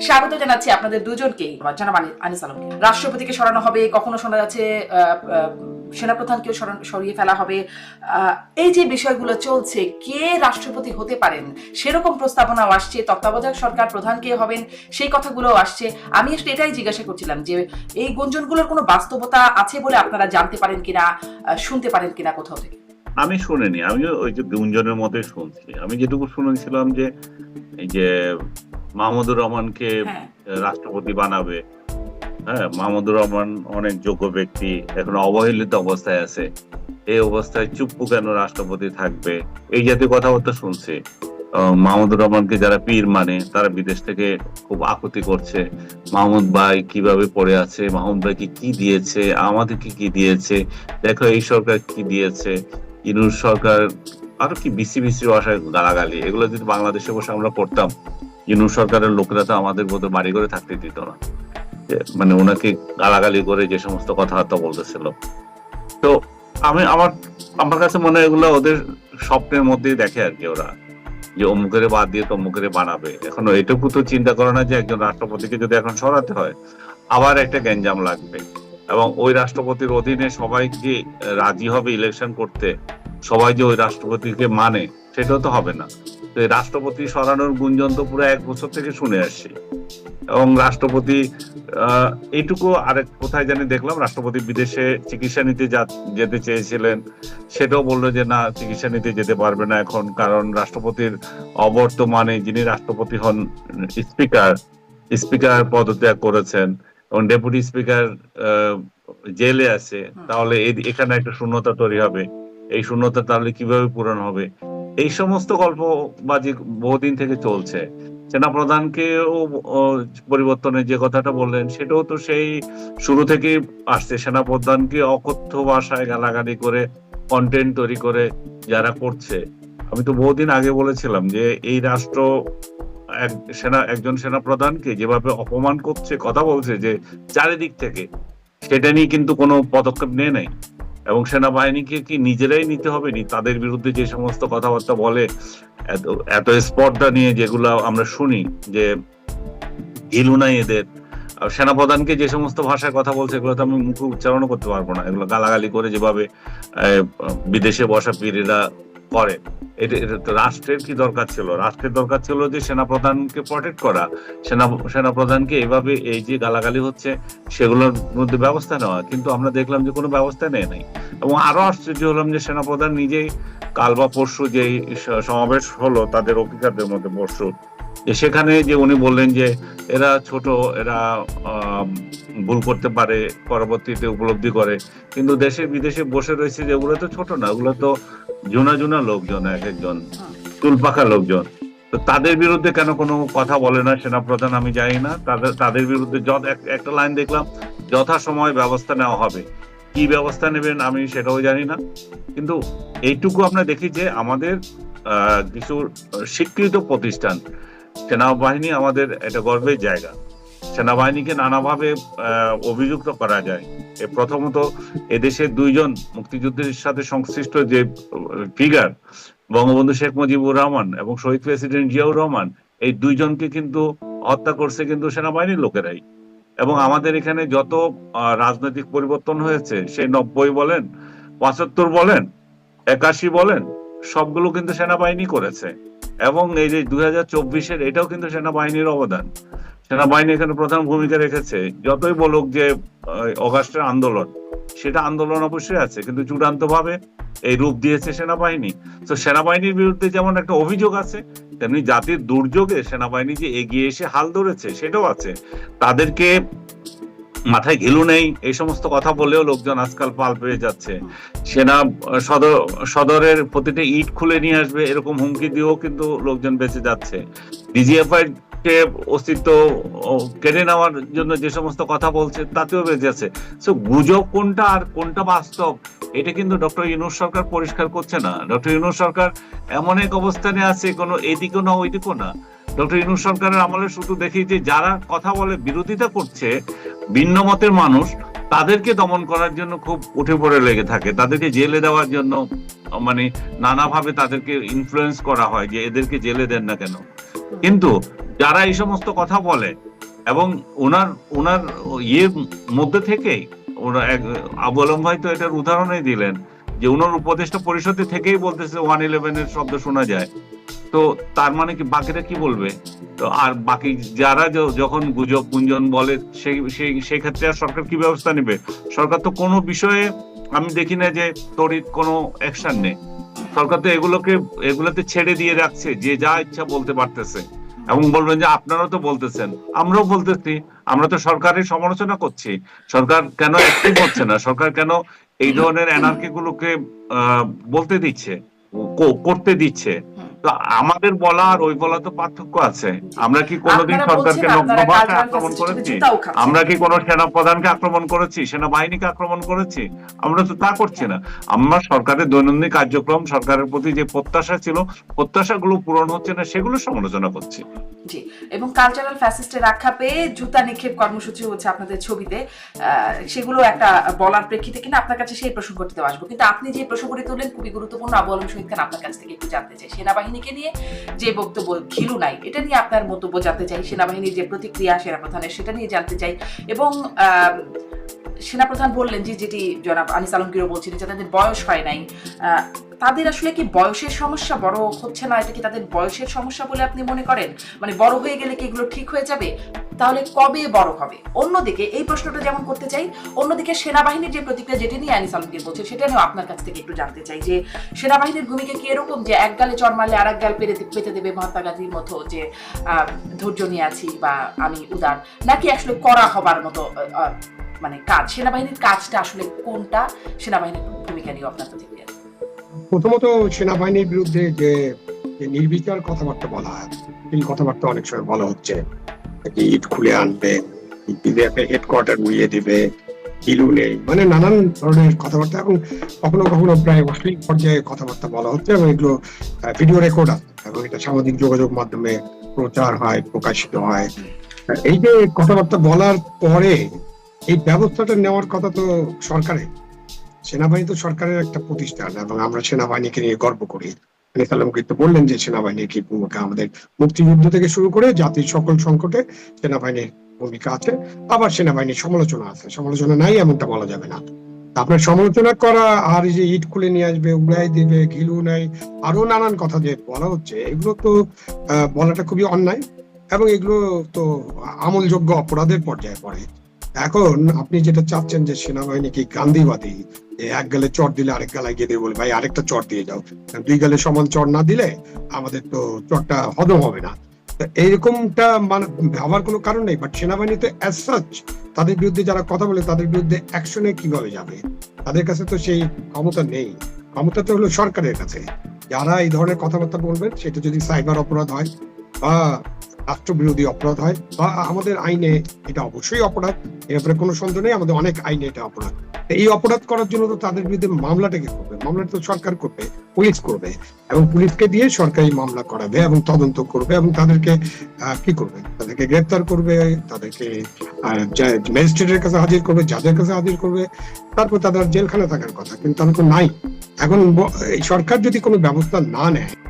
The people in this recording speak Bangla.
স্বাগত জানাচ্ছি আপনাদের দুজনকেই জানাব আনি- আনিস আলমকে। রাষ্ট্রপতিকে সরানো হবে, কখনো শোনা যাচ্ছে সেনাপ্রধানকেও সরিয়ে ফেলা হবে। এই যে বিষয়গুলো চলছে, কে রাষ্ট্রপতি হতে পারেন? সেরকম প্রস্তাবনাও আসছে। তত্ত্বাবধায়ক সরকার প্রধান কে হবেন? সেই কথাগুলোও আসছে। আমি আসলে এটাই জিজ্ঞাসা করছিলাম যে, এই গুঞ্জনগুলোর কোনো বাস্তবতা আছে বলে আপনারা জানতে পারেন কিনা শুনতে পারেন কিনা কোথাও থেকে? আমি শুনিনি। আমি ওই যে গুঞ্জনের মধ্যে শুনছি। আমি যেটুকু শুনেছিলাম যে, এই যে মাহমুদুর রহমানকে হ্যাঁ। রাষ্ট্রপতি বানাবে। হ্যাঁ মাহমুদুর রহমান অনেক যোগ্য ব্যক্তি এখন অবহেলিত অবস্থায় আছে। এই অবস্থায় চুপ্পু কেন রাষ্ট্রপতি থাকবে? এই জাতীয় কথাবার্তা শুনছি। মাহমুদুর রহমানকে যারা পীর মানে তারা বিদেশ থেকে খুব আকুতি করছে। মাহমুদ ভাই কীভাবে পড়ে আছে? মাহমুদ ভাইকে কি দিয়েছে? আমাদেরকে কি দিয়েছে? দেখো এই সরকার কি দিয়েছে? ইনুর সরকার আরও কি বিসি বিসি ভাষায় গালাগালি? এগুলো যদি বাংলাদেশে বসে আমরা করতাম ইনুর সরকারের লোকেরা তো আমাদের মতো বাড়ি করে থাকতে দিত না। মানে ওনাকে গালাগালি করে যে সমস্ত কথাবার্তা বলতেছিল। তো আমি আমার আমার কাছে মনে হয় এগুলো ওদের স্বপ্নের মধ্যেই দেখে আর কি ওরা। যে অমুকের বাদ দিয়ে তো তমুকের বানাবে। এখন এটুকু তো চিন্তা করে না যে একজন রাষ্ট্রপতিকে যদি এখন সরাতে হয়, আবার একটা গ্যাঞ্জাম লাগবে। এবং ওই রাষ্ট্রপতির অধীনে সবাই যে রাজি হবে ইলেকশন করতে? সবাই যে ওই রাষ্ট্রপতিকে মানে সেটাও তো হবে না। রাষ্ট্রপতি সরানোর গুঞ্জন তো পুরো এক বছর থেকে শুনে আসছি। এবং রাষ্ট্রপতি আহ, এইটুকু আরেক কোথায় জানি দেখলাম রাষ্ট্রপতি বিদেশে চিকিৎসা নিতে যেতে চেয়েছিলেন সেটাও বলল যে না চিকিৎসা নিতে যেতে পারবে না এখন কারণ রাষ্ট্রপতির অবর্তমানে যিনি রাষ্ট্রপতি হন স্পিকার স্পিকার পদত্যাগ করেছেন এবং ডেপুটি স্পিকার জেলে আছে তাহলে এখানে একটা শূন্যতা তৈরি হবে। এই শূন্যতা তাহলে কীভাবে পূরণ হবে? এই সমস্ত গল্পবাজি বহুদিন থেকে চলছে। সেনাপ্রধানকেও আহ, পরিবর্তনের যে কথাটা বললেন সেটাও তো সেই শুরু থেকেই আসছে। সেনাপ্রধানকে অকথ্য ভাষায় গালাগালি করে কন্টেন্ট তৈরি করে যারা করছে। আমি তো বহুদিন আগে বলেছিলাম যে এই রাষ্ট্র এক সেনা একজন সেনাপ্রধানকে যেভাবে অপমান করছে কথা বলছে যে চারিদিক থেকে সেটা নিয়ে কিন্তু কোনো পদক্ষেপ নেয় নাই। এবং সেনাবাহিনীকে কি নিজেরাই নিতে হবে? নি, তাদের বিরুদ্ধে যে সমস্ত কথাবার্তা বলে, এত এত স্পর্ধা নিয়ে যেগুলো আমরা শুনি, যে হিলু নাই এদের সেনাপ্রধানকে যে সমস্ত ভাষায় কথা বলছে, এগুলো তো আমি মুখে উচ্চারণও করতে পারব না। এগুলো গালাগালি করে যেভাবে বিদেশে বসা পীরেরা করে। রাষ্ট্রের কি দরকার ছিল? রাষ্ট্রের দরকার ছিল যে সেনাপ্রধানকে প্রটেক্ট করা। সেনা, সেনাপ্রধানকে এভাবে এই যে গালাগালি হচ্ছে, সেগুলোর মধ্যে ব্যবস্থা নেওয়া। কিন্তু আমরা দেখলাম যে কোনো ব্যবস্থা নেয় নাই। এবং আরও আশ্চর্য হলাম যে সেনাপ্রধান নিজেই কাল বা পরশু যে সমাবেশ হলো তাদের অফিসারদের মধ্যে পরশু সেখানে যে উনি বললেন যে এরা ছোট, এরা ভুল করতে পারে পরবর্তীতে উপলব্ধি করে। কিন্তু দেশে বিদেশে বসে রয়েছে যে ওগুলো তো ছোট না ওগুলো তো জোনা জোনা লোকজন এক একজন চুলপাকা লোকজন। তো তাদের বিরুদ্ধে কেন কোনো কথা বলে না সেনাপ্রধান আমি জানি না। তাদের তাদের বিরুদ্ধে যত একটা লাইন দেখলাম যথাসময় ব্যবস্থা নেওয়া হবে। কি ব্যবস্থা নেবেন আমি সেটাও জানি না। কিন্তু এইটুকু আমরা দেখি যে আমাদের আহ, কিছু স্বীকৃত প্রতিষ্ঠান সেনাবাহিনী আমাদের এটা গর্বের জায়গা। সেনাবাহিনীকে নানাভাবে অভিযুক্ত করা যায়। এ প্রথমত এদেশের দুইজন মুক্তিযুদ্ধের সাথে সংশ্লিষ্ট যে ফিগার বঙ্গবন্ধু শেখ মুজিবুর রহমান এবং শহীদ প্রেসিডেন্ট জিয়াউর রহমান, এই দুইজনকে কিন্তু হত্যা করছে কিন্তু সেনাবাহিনীর লোকেরাই। এবং আমাদের এখানে যত রাজনৈতিক পরিবর্তন হয়েছে, সেই নব্বই বলেন, পঁচাত্তর বলেন, একাশি বলেন, সবগুলো কিন্তু সেনাবাহিনী করেছে। এবং এই যে দুই হাজার চব্বিশের এটাও কিন্তু সেনাবাহিনীর অবদান। সেনাবাহিনী এখানে প্রধান ভূমিকা রেখেছে। যতই বলুক যে অগাস্টের আন্দোলন, সেটা আন্দোলন অবশ্যই আছে, কিন্তু চূড়ান্ত ভাবে এই রূপ দিয়েছে সেনাবাহিনী। তো সেনাবাহিনীর বিরুদ্ধে যেমন একটা অভিযোগ আছে, তেমনি জাতির দুর্যোগে সেনাবাহিনী যে এগিয়ে এসে হাল ধরেছে, সেটাও আছে। তাদেরকে মাথায় ঘিলু নেই, এই সমস্ত কথা বলেও লোকজন আজকাল পাল পেয়ে যাচ্ছে। সেনা, সদর, সদরের প্রতিটা ইট খুলে নিয়ে আসবে, এরকম হুমকি দিয়েও কিন্তু লোকজন বেঁচে যাচ্ছে। ডিজিএফআই কে অস্তিত্ব কেড়ে নেওয়ার জন্য যে সমস্ত কথা বলছে, তাতেও বেঁচে আছে। সো গুজব কোনটা আর কোনটা বাস্তব, এটা কিন্তু ডক্টর ইউনুস সরকার পরিষ্কার করছে না। ডক্টর ইউনুস সরকার এমন এক অবস্থানে আছে, কোনো এদিকও না ওইদিকও না। ডক্টর ইউনুস সরকারের আমলে শুধু দেখি যে, যারা কথা বলে বিরোধিতা করছে, ভিন্ন মতের মানুষ, তাদেরকে দমন করার জন্য খুব উঠে পড়ে লেগে থাকে। তাদেরকে জেলে দেওয়ার জন্য মানে নানাভাবে তাদেরকে ইনফ্লুয়েন্স করা হয় যে, এদেরকে জেলে দেন না কেন। কিন্তু যারা এই সমস্ত কথা বলে এবং ওনার ওনার ইয়ের মধ্যে থেকেই ওরা এক- আবু আলম ভাই তো এটার উদাহরণই দিলেন যে ওনার উপদেষ্টা পরিষদে থেকেই বলতেছে ওয়ান ইলেভেনের শব্দ শোনা যায়। তো তার মানে কি, বাকিরা কি বলবে? তো আর বাকি যারা যখন গুজব গুঞ্জন বলে, সেই সেই ক্ষেত্রে আর সরকার কি ব্যবস্থা নেবে? সরকার তো কোনো বিষয়ে আমি দেখি না যে তড়িৎ কোনো অ্যাকশন নেই। সরকার তো এগুলোকে, এগুলোতে ছেড়ে দিয়ে রাখছে, যে যা ইচ্ছা বলতে পারতেছে। এবং বলবেন যে আপনারাও তো বলতেছেন, আমরাও বলতেছি, আমরা তো সরকারের সমালোচনা করছি। সরকার কেন অ্যাক্টিভ হচ্ছে না? সরকার কেন এই ধরনের এনার্কি গুলোকে বলতে দিচ্ছে করতে দিচ্ছে? তো আমাদের বলা আর ওই বলা তো পার্থক্য আছে। আমরা কি কোনোদিন সরকারকে বলছেন নগ্ন ভাষায় আক্রমণ করেছি? আমরা কি কোনো সেনা প্রধানকে আক্রমণ করেছি? সেনাবাহিনীকে আক্রমণ করেছি? আমরা তো তা করছি না। আমরা সরকারের দৈনন্দিন কার্যক্রম সরকারের প্রতি যে প্রত্যাশা ছিল প্রত্যাশাগুলো পূরণ হচ্ছে না সেগুলো সমালোচনা করছি। জি এবং কালচারাল ফ্যাসিস্টের আখ্যা পেয়ে জুতা নিক্ষেপ কর্মসূচি হচ্ছে আপনাদের ছবিতে। সেগুলো একটা বলার প্রেক্ষিতে কিনা আপনার কাছে সেই প্রসঙ্গটিতে আসব। কিন্তু আপনি যে প্রসঙ্গটি তুললেন খুবই গুরুত্বপূর্ণ। আবু আলম শহীদ খান আপনার কাছ থেকে একটু জানতে চাই। সেনাবাহিনীকে নিয়ে যে বক্তব্য ঘিলু নাই, এটা নিয়ে আপনার মন্তব্য জানতে চাই। সেনাবাহিনীর যে প্রতিক্রিয়া, সেনাপ্রধানের, সেটা নিয়ে জানতে চাই। এবং সেনাপ্রধান বললেন যে, যেটি জনাব আনিস আলমগীরও বলছিলেন যে, তাদের বয়স হয় নাই। তাদের আসলে কি বয়সের সমস্যা বড় হচ্ছে না? এটা কি তাদের বয়সের সমস্যা বলে আপনি মনে করেন? মানে বড় হয়ে গেলে কি এগুলো ঠিক হয়ে যাবে? তাহলে কবে বড় হবে? অন্যদিকে এই প্রশ্নটা যেমন করতে চাই, অন্যদিকে সেনাবাহিনীর যে প্রতিক্রিয়া যেটি নিয়ে আনিস আলমগীর বলছে সেটা নিয়েও আপনার কাছ থেকে একটু জানতে চাই যে, সেনাবাহিনীর ভূমিকা কি এরকম যে, এক গালে চর মারলে আর এক গাল পেরে পেতে দেবে মহাত্মা গান্ধীর মতো যে ধৈর্য নিয়ে আছি বা আমি উদার? নাকি আসলে করা হবার মতো মানে কাজ, সেনাবাহিনীর কাজটা আসলে কোনটা? সেনাবাহিনীর ভূমিকা নিয়ে আপনার প্রতিক্রিয়া প্রথমত সেনাবাহিনীর বিরুদ্ধে যে নির্বিচার কথাবার্তা বলা, এই কথাবার্তা অনেক সময় বলা হচ্ছে। ইট খুলে আনবে হেডকোয়ার্টার উড়িয়ে দিবে কিলু নেই মানে নানান ধরনের কথাবার্তা। এবং কখনো কখনো প্রায় অশ্লীল পর্যায়ে কথাবার্তা বলা হচ্ছে এবং এগুলো ভিডিও রেকর্ড আছে। এবং এটা সামাজিক যোগাযোগ মাধ্যমে প্রচার হয়, প্রকাশিত হয়। এই যে কথাবার্তা বলার পরে এই ব্যবস্থাটা নেওয়ার কথা তো সরকারের। সেনাবাহিনী তো সরকারের একটা প্রতিষ্ঠান এবং আমরা সেনাবাহিনীকে নিয়ে গর্ব করি। বললেন যে সেনাবাহিনীর কি ভূমিকা? আমাদের মুক্তিযুদ্ধ থেকে শুরু করে জাতির সকল সংকটে সেনাবাহিনীর ভূমিকা আছে। আবার সেনাবাহিনীর সমালোচনা আছে। সমালোচনা নাই এমনটা বলা যাবে না। আপনার সমালোচনা করা, আর যে ইট খুলে নিয়ে আসবে উড়াই দিবে, ঘিলু নাই আরও নানান কথা যে বলা হচ্ছে, এগুলো তো বলাটা খুবই অন্যায়। এবং এগুলো তো আমলযোগ্য অপরাধের পর্যায়ে পড়ে। এখন আপনি যেটা চাচ্ছেন যে সেনাবাহিনী কি গান্ধীবাদী? এক গালে চট দিলে আরেক গালায় গিয়ে দিয়ে বলে, ভাই, আরেকটা চট দিয়ে যাও দুই গালে সমান চট না দিলে আমাদের তো চটটা হজম হবে না। এইরকমটা মানে ভাবার কোনো কারণ নেই বাট সেনাবাহিনী তো অ্যাজ সাচ তাদের বিরুদ্ধে যারা কথা বলে তাদের বিরুদ্ধে অ্যাকশনে কীভাবে যাবে? তাদের কাছে তো সেই ক্ষমতা নেই। ক্ষমতা তো হলো সরকারের কাছে। যারা এই ধরনের কথাবার্তা বলবেন, সেটা যদি সাইবার অপরাধ হয় বা রাষ্ট্রবিরোধী অপরাধ হয় বা আমাদের আইনে এটা অবশ্যই অপরাধ, এর ব্যাপারে কোনো সন্দেহ নেই, আমাদের অনেক আইনে এটা অপরাধ। এই অপরাধ করার জন্য তো তাদের বিরুদ্ধে মামলাটা কে করবে? মামলাটা তো সরকার করবে, পুলিশ করবে এবং পুলিশকে দিয়ে সরকারি মামলা করাবে এবং তদন্ত করবে এবং তাদেরকে কি করবে? তাদেরকে গ্রেপ্তার করবে, তাদেরকে ম্যাজিস্ট্রেটের কাছে হাজির করবে, জাজের কাছে হাজির করবে, তারপর তাদের জেলখানে থাকার কথা। কিন্তু তাদের নাই। এখন সরকার যদি কোনো ব্যবস্থা না নেয়